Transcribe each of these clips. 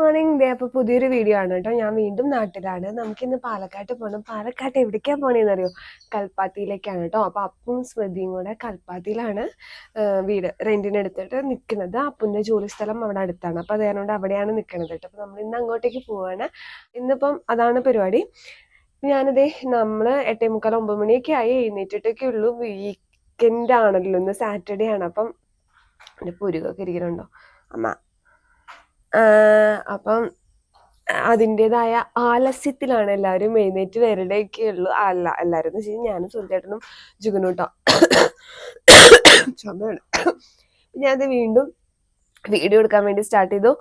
Morning day അപ്പോൾ പുതിയൊരു video ആണ് കേട്ടോ. ഞാൻ വീണ്ടും നാട്ടിലാണ്. നമുക്കിന്ന് പാലക്കാട്ട് പോകണം പാലക്കാട്ട് എവിടേക്കാണ് അറിയോ കൽപ്പാത്തിയിലേക്കാണ് കേട്ടോ. അപ്പോൾ അപ്പും സ്മൃതിയും കൂടെ കൽപ്പാത്തിയിലാണ് വീട് റെന്റിനെടുത്തിട്ട് നിൽക്കുന്നത് അപ്പുന്റെ ജോലി സ്ഥലം അവിടെ അടുത്താണ്. അപ്പോൾ അത് കാരണം അവിടെയാണ് നിൽക്കുന്നത് കേട്ടോ. അപ്പോൾ നമ്മൾ ഇന്ന് അങ്ങോട്ടേക്ക് പോവാണ്. ഇന്നിപ്പം അതാണ് പരിപാടി. ഞാനിതേ നമ്മൾ എട്ടേ മുക്കാൽ ഒമ്പത് മണിയൊക്കെ ആയി എഴുന്നേറ്റിട്ടൊക്കെ ഉള്ളൂ. വീക്കെൻഡ് ആണല്ലോ. ഇന്ന് സാറ്റർഡേ ആണ്. അപ്പം എന്റെ പുരുകൊക്കെ ഇരിക്കുന്നുണ്ടോ അമ്മ. അപ്പം അതിന്റെതായ ആലസ്യത്തിലാണ് എല്ലാവരും എഴുന്നേറ്റ് വരുടെയൊക്കെ ഉള്ളു. അല്ല എല്ലാവരും എന്ന് വെച്ചാൽ ഞാനും സുൽച്ചേട്ടനും ജുഗനൂട്ടോ ചുമയാണ് ഞാനത് വീണ്ടും വീഡിയോ എടുക്കാൻ വേണ്ടി സ്റ്റാർട്ട് ചെയ്തു.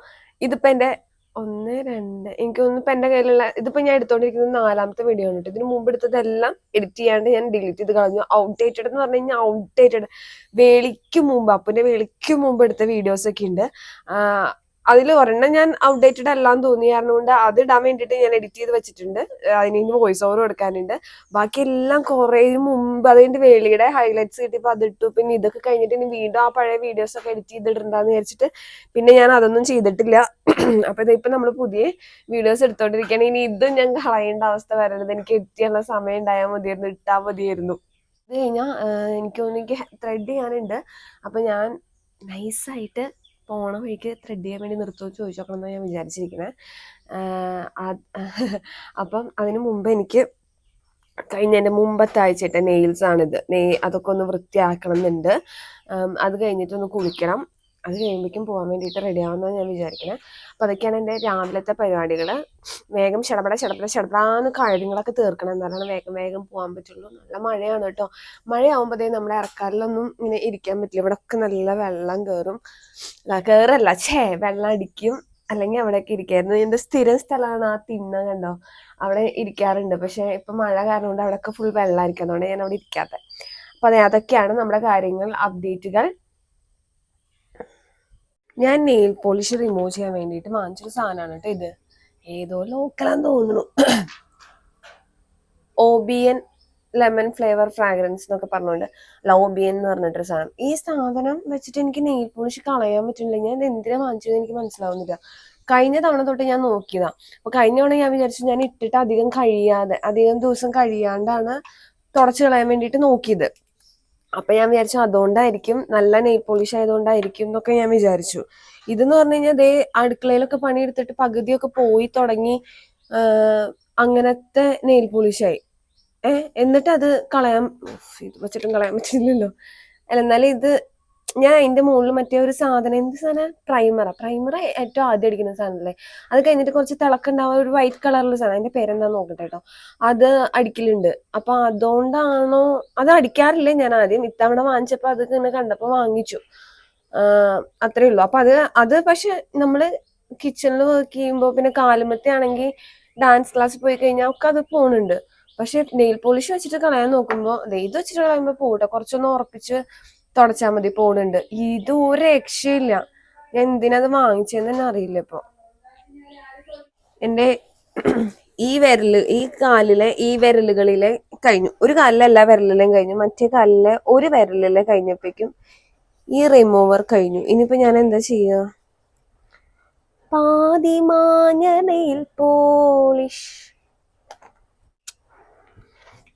ഇതിപ്പോൾ എന്റെ ഒന്ന് രണ്ട് എനിക്ക് തോന്നുന്നു ഇപ്പം എന്റെ കയ്യിലുള്ള ഇതിപ്പോൾ ഞാൻ എടുത്തുകൊണ്ടിരിക്കുന്നത് നാലാമത്തെ വീഡിയോ ആണ് കേട്ടോ ഇതിന് മുമ്പ് എടുത്തതെല്ലാം എഡിറ്റ് ചെയ്യാണ്ട് ഞാൻ ഡിലീറ്റ് ചെയ്ത് കളഞ്ഞു. ഔട്ട്ഡേറ്റഡ് എന്ന് പറഞ്ഞു കഴിഞ്ഞാൽ ഔട്ട്ഡേറ്റഡ് വേളിക്ക് മുമ്പ് അപ്പന്റെ വേളിക്ക് മുമ്പ് എടുത്ത വീഡിയോസൊക്കെ ഉണ്ട്. അതിൽ ഒരെണ്ണം ഞാൻ ഔട്ട്ഡേറ്റഡ് അല്ലാന്ന് തോന്നി. കാരണം കൊണ്ട് അത് ഇടാൻ വേണ്ടിയിട്ട് ഞാൻ എഡിറ്റ് ചെയ്ത് വെച്ചിട്ടുണ്ട്. അതിന് വോയിസ് ഓവർ കൊടുക്കാനുണ്ട്. ബാക്കി എല്ലാം കുറേ മുമ്പ് അതിന്റെ വേളിയുടെ ഹൈലൈറ്റ്സ് കിട്ടിയപ്പോൾ അതിട്ടു പിന്നെ ഇതൊക്കെ കഴിഞ്ഞിട്ട് ഇനി വീണ്ടും ആ പഴയ വീഡിയോസ് ഒക്കെ എഡിറ്റ് ചെയ്തിട്ടുണ്ടാന്ന് വിചാരിച്ചിട്ട് പിന്നെ ഞാൻ അതൊന്നും ചെയ്തിട്ടില്ല. അപ്പൊ ഇതിപ്പോ നമ്മൾ പുതിയ വീഡിയോസ് എടുത്തോണ്ടിരിക്കുകയാണ് ഇനി ഇതും ഞാൻ കളയേണ്ട അവസ്ഥ വരരുത് എനിക്ക് എഡിറ്റ് ചെയ്യാനുള്ള സമയം ഉണ്ടായാൽ മതിയായിരുന്നു. ഇട്ടാൽ മതിയായിരുന്നു. ഇത് കഴിഞ്ഞാൽ എനിക്ക് തോന്നുന്നു എനിക്ക് ത്രെഡ് ചെയ്യാനുണ്ട്. അപ്പൊ ഞാൻ നൈസായിട്ട് പോണ വഴിക്ക് ത്രെഡ് ചെയ്യാൻ വേണ്ടി നിർത്തുമെന്ന് ചോദിച്ചു നോക്കണം എന്നാണ് ഞാൻ വിചാരിച്ചിരിക്കുന്നത് അപ്പം അതിനു മുമ്പ് എനിക്ക് കഴിഞ്ഞ എന്റെ മുമ്പത്തെ ആഴ്ചത്തെ നെയിൽസ് ആണിത്. നെയ് അതൊക്കെ ഒന്ന് വൃത്തിയാക്കണം എന്നുണ്ട് അത് കഴിഞ്ഞിട്ടൊന്ന് കുളിക്കണം. അത് കഴിയുമ്പോഴേക്കും പോകാൻ വേണ്ടിയിട്ട് റെഡി ആവുന്നതാണ് ഞാൻ വിചാരിക്കുന്നത് അപ്പോൾ അതൊക്കെയാണ് എന്റെ രാവിലത്തെ പരിപാടികൾ വേഗം ചടപട ചടപട ചടപടാന്ന് കാര്യങ്ങളൊക്കെ തീർക്കണം. എന്നാലാണ് വേഗം വേഗം പോകാൻ പറ്റുള്ളൂ. നല്ല മഴയാണ് കേട്ടോ. മഴയാവുമ്പോഴത്തേ നമ്മുടെ ഇറക്കാറിലൊന്നും ഇങ്ങനെ ഇരിക്കാൻ പറ്റില്ല. ഇവിടെ ഒക്കെ നല്ല വെള്ളം കയറും കയറല്ല ഛേ വെള്ളം അടിക്കും. അല്ലെങ്കിൽ അവിടെയൊക്കെ ഇരിക്കായിരുന്നു. എന്റെ സ്ഥിരം സ്ഥലമാണ് ആ തിന്ന കണ്ടോ? അവിടെ ഇരിക്കാറുണ്ട്. പക്ഷെ ഇപ്പം മഴ കാരണം കൊണ്ട് അവിടെയൊക്കെ ഫുൾ വെള്ളമായിരിക്കും. അതുകൊണ്ട് ഞാൻ അവിടെ ഇരിക്കാത്തത് അപ്പോൾ അതെ അതൊക്കെയാണ് നമ്മുടെ കാര്യങ്ങൾ അപ്ഡേറ്റുകൾ ഞാൻ നെയിൽ പോളിഷ് റിമൂവ് ചെയ്യാൻ വേണ്ടിയിട്ട് വാങ്ങിച്ചൊരു സാധനമാണ് കേട്ടോ ഇത്. ഏതോ ലോക്കലാന്ന് തോന്നുന്നു. ഓബിയൻ ലെമൺ ഫ്ലേവർ ഫ്രാഗ്രൻസ് എന്നൊക്കെ പറഞ്ഞുകൊണ്ട് ലൗബിയൻ എന്ന് പറഞ്ഞിട്ടൊരു സാധനം. ഈ സാധനം വെച്ചിട്ട് എനിക്ക് നെയിൽ പോളിഷ് കളയാൻ പറ്റുന്നില്ല ഞാൻ എന്തിനാ വാങ്ങിച്ചത് എനിക്ക് മനസ്സിലാവുന്നില്ല. കഴിഞ്ഞ തവണ തൊട്ട് ഞാൻ നോക്കിയതാ. അപ്പൊ കഴിഞ്ഞ തവണ ഞാൻ വിചാരിച്ചു ഞാൻ ഇട്ടിട്ട് അധികം കഴിയാതെ അധികം ദിവസം കഴിയാണ്ടാണ് തുടച്ചു കളയാൻ വേണ്ടിയിട്ട് നോക്കിയത്. അപ്പൊ ഞാൻ വിചാരിച്ചു അതുകൊണ്ടായിരിക്കും നല്ല നെയിൽ പോളിഷ് ആയതുകൊണ്ടായിരിക്കും എന്നൊക്കെ ഞാൻ വിചാരിച്ചു. ഇതെന്ന് പറഞ്ഞു കഴിഞ്ഞാൽ ദേ അടുക്കളയിലൊക്കെ പണിയെടുത്തിട്ട് പകുതിയൊക്കെ പോയി തുടങ്ങി അങ്ങനത്തെ നെയിൽ പോളിഷായി ഏ എന്നിട്ട് അത് കളയാൻ വെച്ചിട്ടും കളയാൻ പറ്റില്ലല്ലോ. അല്ല എന്നാലും ഇത് ഞാൻ അതിന്റെ മുകളിൽ മറ്റേ ഒരു സാധനം എന്ത് സാധനം? പ്രൈമറാ പ്രൈമർ ഏറ്റവും ആദ്യം അടിക്കുന്ന സാധനമല്ലേ അത് കഴിഞ്ഞിട്ട് കുറച്ച് തിളക്കുണ്ടാവുക ഒരു വൈറ്റ് കളറിലുള്ള സാധനം. അതിന്റെ പേരെന്താന്ന് നോക്കട്ടെ കേട്ടോ അത് അടിക്കലുണ്ട്. അപ്പൊ അതുകൊണ്ടാണോ അത് അടിക്കാറില്ല ഞാൻ ആദ്യം. ഇത്തവണ വാങ്ങിച്ചപ്പോ അത് ഇങ്ങനെ കണ്ടപ്പോ വാങ്ങിച്ചു. അത്രേ ഉള്ളൂ. അപ്പൊ അത് അത് പക്ഷെ നമ്മൾ കിച്ചണിൽ വർക്ക് ചെയ്യുമ്പോ പിന്നെ കാലുമത്തെ ആണെങ്കിൽ ഡാൻസ് ക്ലാസ് പോയി കഴിഞ്ഞാൽ ഒക്കെ അത് പോണുണ്ട്. പക്ഷെ നെയിൽ പോളിഷ് വെച്ചിട്ട് കളയാൻ നോക്കുമ്പോ ദേ ഇത് വെച്ചിട്ട് കളയുമ്പോ പോകട്ടെ കുറച്ചൊന്ന് ഉറപ്പിച്ച് തുടച്ചാൽ മതി പോണുണ്ട്. ഇത് ഒരു രക്ഷയില്ല. ഞാൻ എന്തിനത് വാങ്ങിച്ചെന്ന് തന്നെ അറിയില്ല ഇപ്പൊ. എന്റെ ഈ വിരൽ ഈ കാലിലെ ഈ വിരലുകളിലെ കഴിഞ്ഞു. ഒരു കാലിലെ എല്ലാ വിരലിലും കഴിഞ്ഞു. മറ്റേ കാലിലെ ഒരു വിരലിലെ കഴിഞ്ഞപ്പോഴേക്കും ഈ റിമൂവർ കഴിഞ്ഞു. ഇനിയിപ്പോ ഞാൻ എന്താ ചെയ്യുക പാതിമാഞ്ഞ നെയിൽ പോളിഷ്.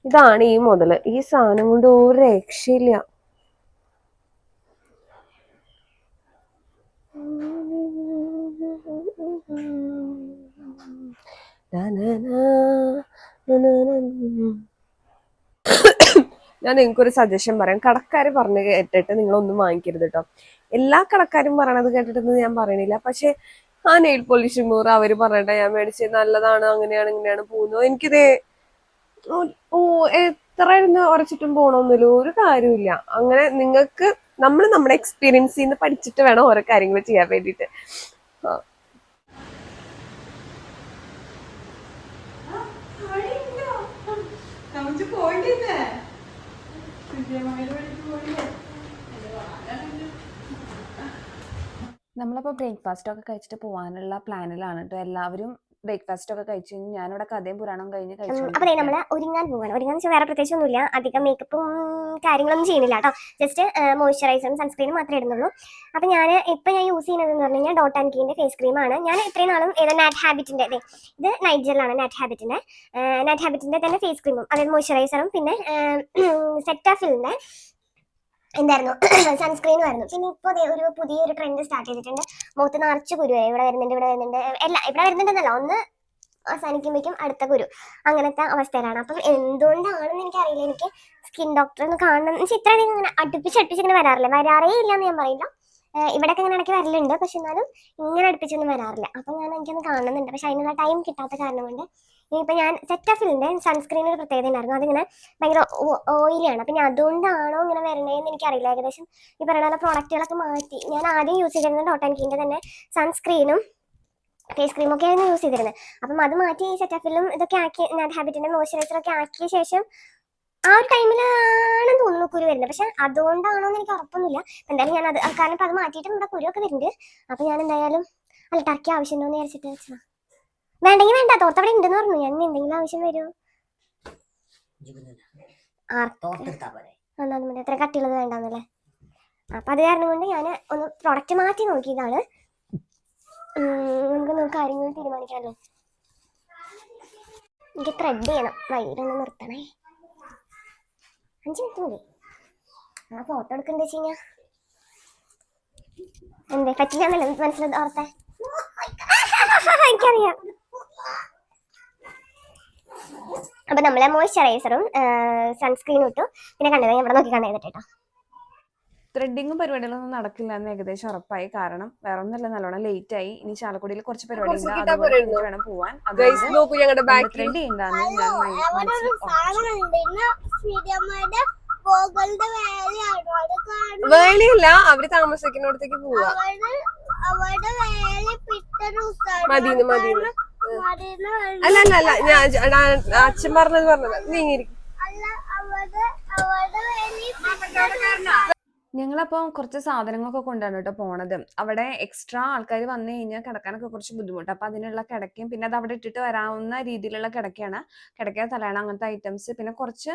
ഇതാണ് ഈ മുതൽ. ഈ സാധനം കൊണ്ട് ഒരു രക്ഷയില്ല. ഞാൻ നിങ്ങൾക്കൊരു സജഷൻ പറയാം. കടക്കാർ പറഞ്ഞ് കേട്ടിട്ട് നിങ്ങളൊന്നും വാങ്ങിക്കരുത് കേട്ടോ എല്ലാ കടക്കാരും പറയണത് കേട്ടിട്ടൊന്നും ഞാൻ പറയണില്ല. പക്ഷെ ആ നെയിൽ പോളിഷ് റിമൂവർ അവർ പറയട്ടെ ഞാൻ മേടിച്ചത് നല്ലതാണ് അങ്ങനെയാണ് ഇങ്ങനെയാണ് പോകുന്നത്. എനിക്കിത് ഓ എത്ര ഇരുന്ന് ഉറച്ചിട്ടും പോകണമെന്നില്ല ഒരു കാര്യമില്ല അങ്ങനെ നിങ്ങൾക്ക് നമ്മൾ നമ്മുടെ എക്സ്പീരിയൻസിൽ നിന്ന് പഠിച്ചിട്ട് വേണം ഓരോ കാര്യങ്ങൾ ചെയ്യാൻ വേണ്ടിയിട്ട്. നമുക്ക് പോയിട്ടില്ലേ? നമ്മളപ്പോൾ ബ്രേക്ക്ഫാസ്റ്റ് ഒക്കെ കഴിച്ചിട്ട് പോകാനുള്ള പ്ലാനിലാണ് കേട്ടോ എല്ലാവരും ബ്രേക്ക്ഫാസ്റ്റ് ഒക്കെ കഴിച്ചു കഴിഞ്ഞ് ഞാനിവിടെ കഥയും പുരാണവും കഴിഞ്ഞ് അപ്പൊ കഴിച്ചു നമ്മൾ ഒരുങ്ങാൻ പോവാണ്. ഒരുങ്ങാൻ വെച്ചാൽ വേറെ പ്രത്യേകിച്ച് ഒന്നുമില്ല അധികം മേക്കപ്പും കാര്യങ്ങളൊന്നും ചെയ്യുന്നില്ല കേട്ടോ. ജസ്റ്റ് മോയ്സ്ചറൈസറും സൺസ്ക്രീനും മാത്രമേ ഇടുന്നുള്ളൂ. അപ്പൊ ഞാൻ ഇപ്പൊ ഞാൻ യൂസ് ചെയ്യുന്നത് എന്ന് പറഞ്ഞു കഴിഞ്ഞാൽ ഡോട്ട് ആൻഡ് കീന്റെ ഫേസ് ക്രീമാണ് ഞാൻ ഇത്രയും നാളും ഏതാ നാറ്റ് ഹാബിറ്റിന്റെ അതെ ഇത് നൈറ്റ് ജെല്ലാണ് നാറ്റ് ഹാബിറ്റിന്റെ നാറ്റ് ഹാബിറ്റിന്റെ തന്നെ ഫേസ് ക്രീമും അതായത് മോയ്സ്ചറൈസറും പിന്നെ സെറ്റാഫിലിന്റെ എന്തായിരുന്നു? സൺസ്ക്രീനും ആയിരുന്നു പിന്നെ ഇപ്പോൾ ഒരു പുതിയൊരു ട്രെൻഡ് സ്റ്റാർട്ട് ചെയ്തിട്ടുണ്ട്. മുഖത്ത് നിറച്ച് കുരുവായി ഇവിടെ വരുന്നുണ്ട് ഇവിടെ വരുന്നുണ്ട്. അല്ല ഇവിടെ വരുന്നുണ്ടെന്നല്ല. ഒന്ന് അവസാനിക്കുമ്പോഴേക്കും അടുത്ത കുരു. അങ്ങനത്തെ അവസ്ഥയിലാണ്. അപ്പം എന്തുകൊണ്ടാണെന്ന് എനിക്കറിയില്ല. എനിക്ക് സ്കിൻ ഡോക്ടറെ ഒന്ന് കാണണം. എന്ന് ഇത്രയധികം അങ്ങനെ അടുപ്പിച്ച് അടുപ്പിച്ച് ഇങ്ങനെ വരാറില്ല. വരാറേ ഇല്ല എന്ന് ഞാൻ പറയില്ല. ഇവിടെയൊക്കെ ഇങ്ങനെ ഇടയ്ക്ക് വരലുണ്ട്. പക്ഷെ എന്നാലും ഇങ്ങനെ അടുപ്പിച്ചൊന്നും വരാറില്ല. അപ്പം ഞാൻ എനിക്കൊന്ന് കാണുന്നുണ്ട് പക്ഷെ അതിനുള്ള ടൈം കിട്ടാത്ത കാരണം കൊണ്ട് ഇനിയിപ്പോൾ ഞാൻ സെറ്റാഫിലിന്റെ സൺസ്ക്രീൻ ഒരു പ്രത്യേകത ഉണ്ടായിരുന്നു. അതിങ്ങനെ ഭയങ്കര ഓയിലിയാണ് അപ്പം ഞാൻ അതുകൊണ്ടാണോ ഇങ്ങനെ വരണേന്ന് എനിക്കറിയില്ല. ഏകദേശം ഈ പറയുന്ന പോലെ പ്രോഡക്റ്റുകളൊക്കെ മാറ്റി. ഞാൻ ആദ്യം യൂസ് ചെയ്തിരുന്നത് ഡോട്ട് ആൻഡ് കീന്റെ തന്നെ സൺസ്ക്രീനും ഫേസ് ക്രീം ഒക്കെ ആയിരുന്നു യൂസ് ചെയ്തിരുന്നത്. അപ്പം അത് മാറ്റി ഈ സെറ്റാഫിലും ഇതൊക്കെ ആക്കി ഹാബിറ്റിന്റെ മോയ്സ്ചറൈസർ ഒക്കെ ആക്കിയ ശേഷം ആ ഒരു ടൈമിലാണെന്ന് തോന്നുന്നു കുരു വരുന്നത്. പക്ഷെ അതുകൊണ്ടാണോ എന്ന് എനിക്ക് ഉറപ്പൊന്നുമില്ല. എന്തായാലും ഞാൻ അത് കാരണം ഇപ്പം അത് മാറ്റിയിട്ടും നമ്മുടെ കുരുവൊക്കെ വരുന്നുണ്ട്. അപ്പം ഞാൻ എന്തായാലും അല്ല ടർക്കി ആവശ്യമുണ്ടോ എന്ന് വിചാരിച്ചിട്ട് വെച്ചാ വേണ്ടെങ്കിൽ വേണ്ട. തോർത്ത് അവിടെ ഉണ്ടെന്ന് പറഞ്ഞു. ഞാൻ എന്തെങ്കിലും ആവശ്യം വരുമോ മതി അത്ര കട്ടിയുള്ളത് വേണ്ടാന്നല്ലേ? അപ്പൊ അത് കാരണം കൊണ്ട് ഞാൻ ഒന്ന് പ്രൊഡക്റ്റ് മാറ്റി നോക്കിയതാണ്. നമുക്ക് നമുക്ക് കാര്യങ്ങൾ തീരുമാനിക്കാമല്ലോ എനിക്ക് ത്രെഡ് ചെയ്യണം. വൈകിട്ടൊന്ന് നിർത്തണേ. അഞ്ച് മിനിറ്റ് മതി. ആ ഫോട്ടോ എടുക്കണ്ട വെച്ച് കഴിഞ്ഞാ എന്തേ പറ്റില്ല എന്നല്ലേ മനസ്സിലത് ഓർത്തേ എനിക്കറിയാം. അപ്പൊ നമ്മളെ മോയ്സ്ചറൈസറും സൺസ്ക്രീനും ഇട്ടു. പിന്നെ കണ്ടത് ഇവിടെ നോക്കി കണ്ടു കേട്ടോ. ത്രെഡിങ്ങും പരിപാടികളൊന്നും നടക്കില്ല എന്ന് ഏകദേശം ഉറപ്പായി. കാരണം വേറെ ഒന്നല്ല നല്ലോണം ലേറ്റ് ആയി. ഇനി ചാലക്കുടിയിൽ കുറച്ച് പരിപാടി കുറച്ച് ഉണ്ട് കിട്ടാൻ അതുപോലെ വേണം പോവാൻ. നോക്കൂ ഞങ്ങളുടെ ബാക്കിൽ ത്രെഡ് ചെയ്യണ്ടെന്ന് ഞാൻ മൈ- അവിടെ മനസ്സിൽ ഒരു ഉറപ്പിച്ചു. സാധനമുണ്ട് ഇന്ന് ശ്രീരമ്മയുടെ ഗോകുലിന്റെ വേലയാണ് അവിടെ കാണും വേളിയില്ല അവർ താമസിക്കുന്നിടത്തേക്ക് പോവാ. മതിന്ന് അല്ല അല്ല അല്ല ഞാൻ ഞാൻ- അച്ഛൻ പറഞ്ഞത് പറഞ്ഞത്. നീങ്ങിരിക്കും ഞങ്ങളപ്പോൾ കുറച്ച് സാധനങ്ങളൊക്കെ കൊണ്ടാണ് കേട്ടോ പോണത്. അവിടെ എക്സ്ട്രാ ആൾക്കാർ വന്നു കഴിഞ്ഞാൽ കിടക്കാനൊക്കെ കുറച്ച് ബുദ്ധിമുട്ട്. അപ്പോൾ അതിനുള്ള കിടക്കയും പിന്നെ അത് അവിടെ ഇട്ടിട്ട് വരാവുന്ന രീതിയിലുള്ള കിടക്കയാണ്. കിടക്ക തലയാണ് അങ്ങനത്തെ ഐറ്റംസ് പിന്നെ കുറച്ച്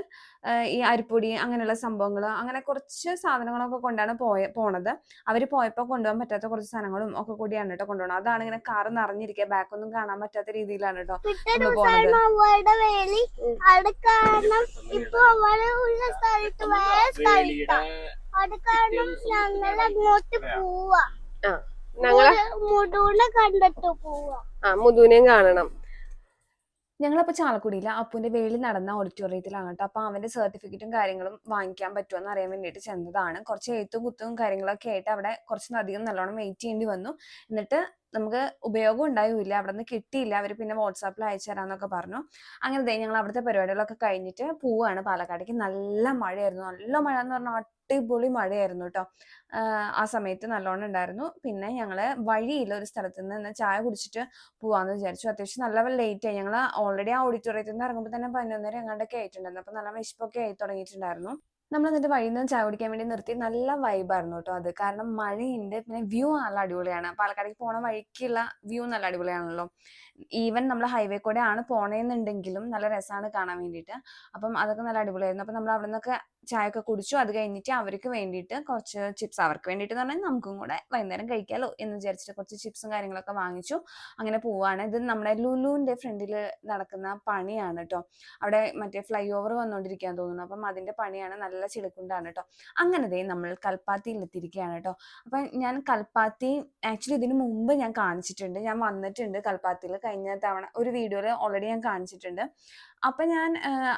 ഈ അരിപ്പൊടി അങ്ങനെയുള്ള സംഭവങ്ങൾ അങ്ങനെ കുറച്ച് സാധനങ്ങളൊക്കെ കൊണ്ടാണ് പോയ പോണത്. അവർ പോയപ്പോൾ കൊണ്ടുപോകാൻ പറ്റാത്ത കുറച്ച് സാധനങ്ങളും ഒക്കെ കൂടിയാണ് കേട്ടോ കൊണ്ടുപോകണം അതാണ് ഇങ്ങനെ കാറ് നിറഞ്ഞിരിക്കുക. ബാക്കൊന്നും കാണാൻ പറ്റാത്ത രീതിയിലാണ് കേട്ടോ പോണത്. അത് കാരണം ഞങ്ങൾ അങ്ങോട്ട് പോവാ. ആ ഞങ്ങൾ കണ്ടിട്ട് പോവാ. ആ മുതുവിനെയും കാണണം. ഞങ്ങളപ്പോൾ ചാലക്കുടിയിൽ അപ്പുവിന്റെ വേളി നടന്ന ഓഡിറ്റോറിയത്തിലാണ് കേട്ടോ അപ്പോൾ അവന്റെ സർട്ടിഫിക്കറ്റും കാര്യങ്ങളും വാങ്ങിക്കാൻ പറ്റുമോ എന്ന് അറിയാൻ വേണ്ടിയിട്ട് ചെന്നതാണ്. കുറച്ച് എഴുത്തും കുത്തും കാര്യങ്ങളൊക്കെ ആയിട്ട് അവിടെ കുറച്ചധികം നല്ലോണം വെയിറ്റ് ചെയ്യേണ്ടി വന്നു. എന്നിട്ട് നമുക്ക് ഉപയോഗം ഉണ്ടായില്ല. അവിടെ നിന്ന് കിട്ടിയില്ല. അവർ പിന്നെ വാട്സാപ്പിൽ അയച്ചു തരാന്നൊക്കെ പറഞ്ഞു. അങ്ങനെ ദേ ഞങ്ങൾ അവിടുത്തെ പരിപാടികളൊക്കെ കഴിഞ്ഞിട്ട് പോവുകയാണ് പാലക്കാടേക്ക്. നല്ല മഴയായിരുന്നു. നല്ല മഴ എന്ന് പറഞ്ഞാൽ അടിപൊളി മഴയായിരുന്നു കേട്ടോ ആ സമയത്ത് നല്ലോണം ഉണ്ടായിരുന്നു. പിന്നെ ഞങ്ങൾ വഴിയില്ല ഒരു സ്ഥലത്ത് നിന്ന് ചായ കുടിച്ചിട്ട് പോവാന്ന് വിചാരിച്ചു. അത്യാവശ്യം നല്ല ലേറ്റ് ആയി. ഞങ്ങൾ ഓൾറെഡി ആ ഓഡിറ്റോറിയത്തിൽ നിന്ന് ഇറങ്ങുമ്പോൾ തന്നെ പതിനൊന്നര എങ്ങാണ്ടൊക്കെ ആയിട്ടുണ്ടായിരുന്നു. അപ്പൊ നല്ല വിശപ്പൊക്കെ ആയി തുടങ്ങിയിട്ടുണ്ടായിരുന്നു. നമ്മൾ എന്നിട്ട് വഴിയിൽ നിന്ന് ചായ കുടിക്കാൻ വേണ്ടി നിർത്തി. നല്ല വൈബായിരുന്നു കേട്ടോ അത്. കാരണം മഴയുണ്ട് പിന്നെ വ്യൂ നല്ല അടിപൊളിയാണ്. പാലക്കാടേക്ക് പോണ വഴിക്കുള്ള വ്യൂ നല്ല അടിപൊളിയാണല്ലോ. ഈവൻ നമ്മൾ ഹൈവേ കൂടെ ആണ് പോണേന്നുണ്ടെങ്കിലും നല്ല രസമാണ് കാണാൻ വേണ്ടിയിട്ട്. അപ്പം അതൊക്കെ നല്ല അടിപൊളിയായിരുന്നു. അപ്പം നമ്മൾ അവിടെ നിന്നൊക്കെ ചായ ഒക്കെ കുടിച്ചു. അത് കഴിഞ്ഞിട്ട് അവർക്ക് വേണ്ടിയിട്ട് കുറച്ച് ചിപ്സ് അവർക്ക് വേണ്ടിയിട്ട് എന്ന് പറഞ്ഞാൽ നമുക്കും കൂടെ വൈകുന്നേരം കഴിക്കാലോ എന്ന് വിചാരിച്ചിട്ട് കുറച്ച് ചിപ്സും കാര്യങ്ങളൊക്കെ വാങ്ങിച്ചു. അങ്ങനെ പോവാണ്. ഇത് നമ്മുടെ ലുലുവിന്റെ ഫ്രണ്ടിൽ നടക്കുന്ന പണിയാണ് കേട്ടോ അവിടെ മറ്റേ ഫ്ലൈ ഓവർ വന്നുകൊണ്ടിരിക്കാൻ തോന്നുന്നു. അപ്പം അതിന്റെ പണിയാണ് നല്ല ചിലക്കുണ്ടാണ് കേട്ടോ അങ്ങനെ ദേ നമ്മൾ കൽപ്പാത്തിയിൽ എത്തിയിരിക്കുകയാണ് കേട്ടോ അപ്പം ഞാൻ കൽപ്പാത്തി ആക്ച്വലി ഇതിനു മുമ്പ് ഞാൻ കാണിച്ചിട്ടുണ്ട്. ഞാൻ വന്നിട്ടുണ്ട് കൽപ്പാത്തിയിൽ കഴിഞ്ഞ തവണ ഒരു വീഡിയോയിൽ ഓൾറെഡി ഞാൻ കാണിച്ചിട്ടുണ്ട്. അപ്പൊ ഞാൻ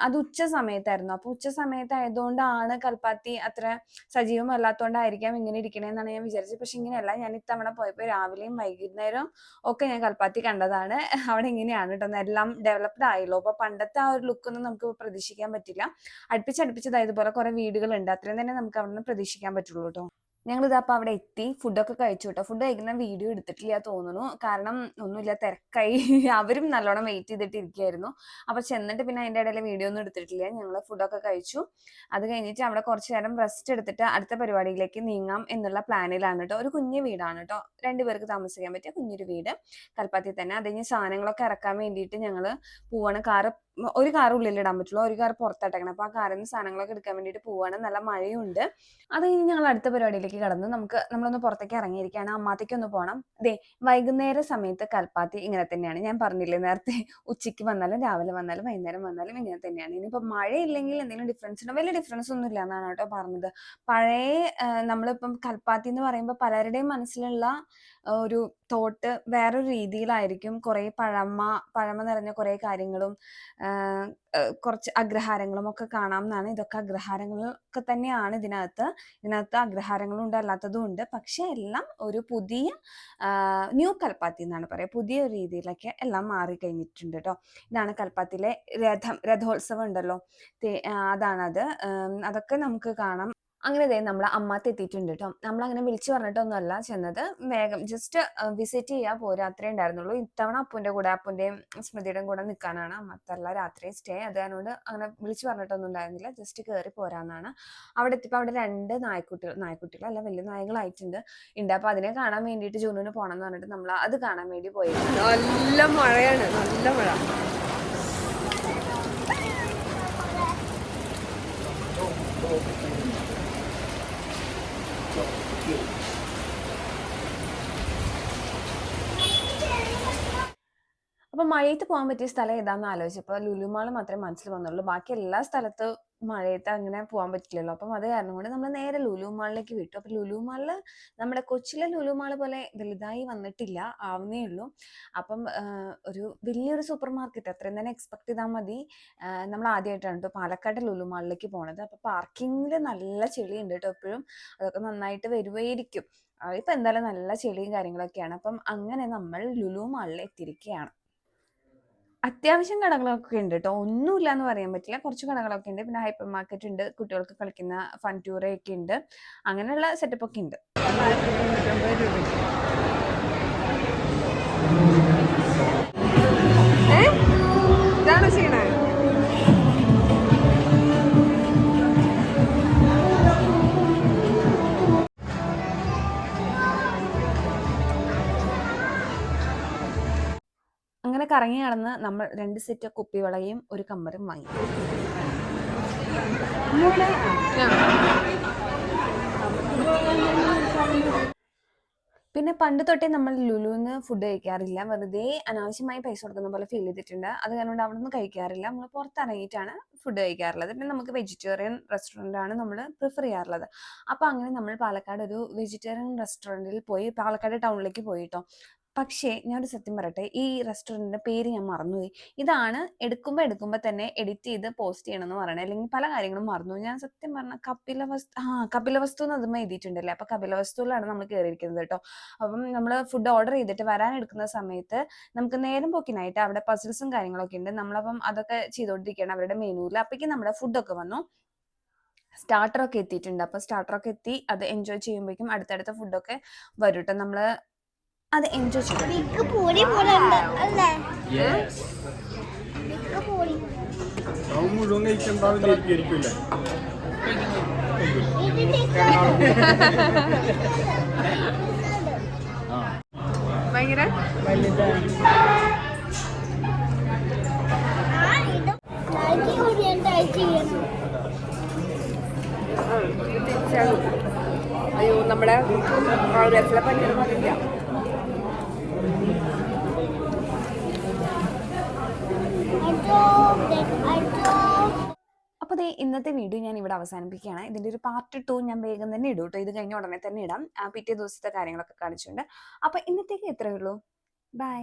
അത് ഉച്ച സമയത്തായിരുന്നു. അപ്പൊ ഉച്ച സമയത്തായതുകൊണ്ടാണ് കൽപ്പാത്തി അത്ര സജീവമല്ലാത്തതുകൊണ്ടായിരിക്കാം ഇങ്ങനെ ഇരിക്കണേന്നാണ് ഞാൻ വിചാരിച്ചത്. പക്ഷെ ഇങ്ങനെയല്ല ഞാൻ ഇത്തവണ പോയപ്പോൾ രാവിലെയും വൈകുന്നേരവും ഒക്കെ ഞാൻ കൽപ്പാത്തി കണ്ടതാണ്. അവിടെ ഇങ്ങനെയാണ് കേട്ടോ എല്ലാം ഡെവലപ്ഡ് ആയല്ലോ. അപ്പൊ പണ്ടത്തെ ആ ഒരു ലുക്കൊന്നും നമുക്ക് പ്രതീക്ഷിക്കാൻ പറ്റില്ല. അടുപ്പിച്ചടുപ്പിച്ചതായതുപോലെ കുറെ വീടുകളുണ്ട്. അത്രയും തന്നെ നമുക്ക് അവിടെ നിന്ന് പ്രതീക്ഷിക്കാൻ പറ്റുള്ളൂ കേട്ടോ ഞങ്ങളിത് അപ്പോൾ അവിടെ എത്തി. ഫുഡൊക്കെ കഴിച്ചു കേട്ടോ ഫുഡ് കഴിക്കുന്ന വീഡിയോ എടുത്തിട്ടില്ല തോന്നുന്നു. കാരണം ഒന്നുമില്ല തിരക്കായി. അവരും നല്ലോണം വെയിറ്റ് ചെയ്തിട്ട് ഇരിക്കുകയായിരുന്നു അപ്പോൾ ചെന്നിട്ട് പിന്നെ അതിന്റെ ഇടയിൽ വീഡിയോ ഒന്നും എടുത്തിട്ടില്ല. ഞങ്ങൾ ഫുഡൊക്കെ കഴിച്ചു. അത് കഴിഞ്ഞിട്ട് അവിടെ കുറച്ചു നേരം റെസ്റ്റ് എടുത്തിട്ട് അടുത്ത പരിപാടിയിലേക്ക് നീങ്ങാം എന്നുള്ള പ്ലാനിലാണ് കേട്ടോ ഒരു കുഞ്ഞു വീടാണ് കേട്ടോ രണ്ടുപേർക്ക് താമസിക്കാൻ പറ്റിയ കുഞ്ഞൊരു വീട്. കൽപ്പാത്തി തന്നെ. അത് കഴിഞ്ഞ് സാധനങ്ങളൊക്കെ ഇറക്കാൻ വേണ്ടിയിട്ട് ഞങ്ങൾ പോവാണ്. കാറ് ഒരു കാർ ഉള്ളിലിടാൻ പറ്റുള്ളൂ. ഒരു കാർ പുറത്തിട്ടേക്കണം. അപ്പോൾ ആ കാറിൽ നിന്ന് സാധനങ്ങളൊക്കെ എടുക്കാൻ വേണ്ടിയിട്ട് പോവാണ്. നല്ല മഴയുണ്ട്. അത് കഴിഞ്ഞ് ഞങ്ങൾ അടുത്ത പരിപാടിയിലേക്ക് കടന്നു. നമുക്ക് നമ്മളൊന്ന് പുറത്തേക്ക് ഇറങ്ങിയിരിക്കുകയാണ്. അമ്മാത്തേക്ക് ഒന്ന് പോകണം ദേ വൈകുന്നേര സമയത്ത് കൽപ്പാത്തി ഇങ്ങനെ തന്നെയാണ്. ഞാൻ പറഞ്ഞില്ലേ നേരത്തെ ഉച്ചയ്ക്ക് വന്നാലും രാവിലെ വന്നാലും വൈകുന്നേരം വന്നാലും ഇങ്ങനെ തന്നെയാണ്. ഇനിയിപ്പോൾ മഴയില്ലെങ്കിൽ എന്തെങ്കിലും ഡിഫറൻസ് ഉണ്ടോ? വലിയ ഡിഫറൻസ് ഒന്നും ഇല്ല എന്നാണ് കേട്ടോ പറഞ്ഞത്. പഴയ നമ്മളിപ്പം കൽപ്പാത്തി എന്ന് പറയുമ്പോൾ പലരുടെയും മനസ്സിലുള്ള ഒരു തോട്ട് വേറൊരു രീതിയിലായിരിക്കും കുറേ പഴമ പഴമ നിറഞ്ഞ കുറേ കാര്യങ്ങളും കുറച്ച് അഗ്രഹാരങ്ങളും ഒക്കെ കാണാം എന്നാണ്. ഇതൊക്കെ അഗ്രഹാരങ്ങളൊക്കെ തന്നെയാണ് ഇതിനകത്ത്. ഇതിനകത്ത് അഗ്രഹാരങ്ങളും ഉണ്ട് അല്ലാത്തതും ഉണ്ട്. പക്ഷെ എല്ലാം ഒരു പുതിയ ന്യൂ കൽപ്പാത്തി എന്നാണ് പറയുക. പുതിയ രീതിയിലൊക്കെ എല്ലാം മാറി കഴിഞ്ഞിട്ടുണ്ട് കേട്ടോ. ഇതാണ് കൽപ്പാത്തിയിലെ രഥം രഥോത്സവം ഉണ്ടല്ലോ. അതാണത്. അതൊക്കെ നമുക്ക് കാണാം. അങ്ങനെ ദേ നമ്മളെ അമ്മാത്ത് എത്തിയിട്ടുണ്ട് കേട്ടോ നമ്മളങ്ങനെ വിളിച്ചു പറഞ്ഞിട്ടൊന്നുമല്ല ചെന്നത്. വേഗം ജസ്റ്റ് വിസിറ്റ് ചെയ്യാൻ പോരാ അത്രേ ഉണ്ടായിരുന്നുള്ളൂ. ഇത്തവണ അപ്പുന്റെ കൂടെ അപ്പുന്റെയും സ്മൃതിയുടെയും കൂടെ നിൽക്കാനാണ് അമ്മത്തല്ല രാത്രി സ്റ്റേ അത് അതുകൊണ്ട് അങ്ങനെ വിളിച്ചു പറഞ്ഞിട്ടൊന്നും ഉണ്ടായിരുന്നില്ല. ജസ്റ്റ് കയറി പോരാന്നാണ്. അവിടെ എത്തിയപ്പോൾ അവിടെ രണ്ട് നായ്ക്കുട്ടികൾ നായ്ക്കുട്ടികൾ അല്ല വലിയ നായകളായിട്ടുണ്ട്. ഉണ്ട്. അപ്പോൾ അതിനെ കാണാൻ വേണ്ടിയിട്ട് ജൂണിന് പോകണം എന്ന് പറഞ്ഞിട്ട് നമ്മൾ അത് കാണാൻ വേണ്ടി പോയി നല്ല മഴയാണ്. നല്ല മഴ. അപ്പൊ മഴയത്ത് പോകാൻ പറ്റിയ സ്ഥലം ഏതാന്ന് ആലോചിച്ചപ്പോൾ ലുലുമാൾ മാത്രമേ മനസ്സിൽ വന്നുള്ളൂ. ബാക്കി എല്ലാ സ്ഥലത്ത് മഴയത്ത് അങ്ങനെ പോകാൻ പറ്റില്ലല്ലോ. അപ്പം അത് കാരണം കൊണ്ട് നമ്മൾ നേരെ ലുലു മാളിലേക്ക് വിട്ടു. അപ്പം ലുലു മാളിൽ നമ്മുടെ ലുലു മാൾ പോലെ വലുതായി വന്നിട്ടില്ല ആവുന്നേ ഉള്ളൂ. അപ്പം ഒരു വലിയൊരു സൂപ്പർ മാർക്കറ്റ് അത്രയും തന്നെ എക്സ്പെക്ട് ചെയ്താൽ മതി. നമ്മൾ ആദ്യമായിട്ടാണ് കേട്ടോ പാലക്കാട് ലുലുമാളിലേക്ക് പോണത്. അപ്പം പാർക്കിങ്ങിൽ നല്ല ചെളി ഉണ്ട് കേട്ടോ എപ്പോഴും. അതൊക്കെ നന്നായിട്ട് വരുമായിരിക്കും ഇപ്പം എന്തായാലും നല്ല ചെളിയും കാര്യങ്ങളൊക്കെയാണ്. അപ്പം അങ്ങനെ നമ്മൾ ലുലു മാളിൽ എത്തിയിരിക്കുകയാണ് അത്യാവശ്യം കടകളൊക്കെ ഉണ്ട് കേട്ടോ ഒന്നുമില്ല എന്ന് പറയാൻ പറ്റില്ല. കുറച്ച് കടകളൊക്കെ ഉണ്ട്. പിന്നെ ഹൈപ്പർ മാർക്കറ്റ് ഉണ്ട്. കുട്ടികൾക്ക് കളിക്കുന്ന ഫൺ ടൂറൊക്കെ ഉണ്ട്. അങ്ങനെയുള്ള സെറ്റപ്പ് ഒക്കെ ഉണ്ട്. ഇതാണ് ചെയ്യണേ? അങ്ങനെ കറങ്ങി നടന്ന് നമ്മൾ രണ്ട് സെറ്റ് കുപ്പിവളയും ഒരു കമ്മറും വാങ്ങി. പിന്നെ പണ്ട് തൊട്ടേ നമ്മൾ ലുലുന്ന് ഫുഡ് കഴിക്കാറില്ല. വെറുതെ അനാവശ്യമായി പൈസ കൊടുക്കുന്ന പോലെ ഫീൽ ചെയ്തിട്ടുണ്ട്. അത് കാരണം അവിടെ നിന്ന് കഴിക്കാറില്ല. നമ്മൾ പുറത്തിറങ്ങിയിട്ടാണ് ഫുഡ് കഴിക്കാറുള്ളത്. പിന്നെ നമുക്ക് വെജിറ്റേറിയൻ റെസ്റ്റോറന്റ് ആണ് നമ്മൾ പ്രിഫർ ചെയ്യാറുള്ളത്. അപ്പോൾ അങ്ങനെ നമ്മൾ പാലക്കാട് ഒരു വെജിറ്റേറിയൻ റെസ്റ്റോറന്റിൽ പോയി പാലക്കാട് ടൗണിലേക്ക് പോയി കേട്ടോ പക്ഷേ ഞാനൊരു സത്യം പറയട്ടെ ഈ റെസ്റ്റോറന്റിന്റെ പേര് ഞാൻ മറന്നുപോയി. ഇതാണ് എടുക്കുമ്പോൾ എടുക്കുമ്പോൾ തന്നെ എഡിറ്റ് ചെയ്ത് പോസ്റ്റ് ചെയ്യണമെന്ന് പറയണേ. അല്ലെങ്കിൽ പല കാര്യങ്ങളും മറന്നു ഞാൻ സത്യം പറഞ്ഞ കപിലവസ്തു ആ കപിലവസ്തു എന്ന് അതുമായി എഴുതിയിട്ടുണ്ടല്ലേ? അപ്പോൾ കപിലവസ്തുവിലാണ് നമ്മൾ കയറിയിരിക്കുന്നത് കേട്ടോ. അപ്പം നമ്മൾ ഫുഡ് ഓർഡർ ചെയ്തിട്ട് വരാൻ എടുക്കുന്ന സമയത്ത് നമുക്ക് നേരം പോക്കിനായിട്ട് അവിടെ പസിൽസും കാര്യങ്ങളൊക്കെ ഉണ്ട്. നമ്മളപ്പം അതൊക്കെ ചെയ്തുകൊണ്ടിരിക്കുകയാണ് അവരുടെ മെനുവിൽ അപ്പോഴേക്കും നമ്മുടെ ഫുഡൊക്കെ വന്നു. സ്റ്റാർട്ടറൊക്കെ എത്തിയിട്ടുണ്ട്. അപ്പോൾ സ്റ്റാർട്ടറൊക്കെ എത്തി. അത് എൻജോയ് ചെയ്യുമ്പോഴേക്കും അടുത്തടുത്ത ഫുഡൊക്കെ വരും കേട്ടോ നമ്മൾ അത് എൻജോയ് ഭയങ്കര? ബിഗ് നമ്മുടെ പോലെ ഉണ്ട് അല്ലേ ബിഗ് പൂരി അവൻ മുഴുവൻ കഴിക്കണ്ടാവില്ലായിരിക്കില്ലേ ഇതിന്റെ ഭയങ്കര ആ ഇത് ടൈറ്റ് കൂടിയാൻ ടൈറ്റ് ചെയ്യണം തിരിച്ചാകും അയ്യോ നമ്മുടെ രസല പന്നീർ പോലില്ല അയ്യോ അയ്യോ അപ്പോൾ ദേ ഇന്നത്തെ വീഡിയോ ഞാൻ ഇവിടെ അവസാനിപ്പിക്കുകയാണ്. ഇതിന്റെ ഒരു പാർട്ട് ടു ഞാൻ വേഗം തന്നെ ഇടും കേട്ടോ ഇത് കഴിഞ്ഞ ഉടനെ തന്നെ ഇടാം. പിറ്റേ ദിവസത്തെ കാര്യങ്ങളൊക്കെ കാണിച്ചിട്ടുണ്ട്. അപ്പോൾ ഇന്നത്തേക്ക് എത്രയേ ഉള്ളൂ. ബൈ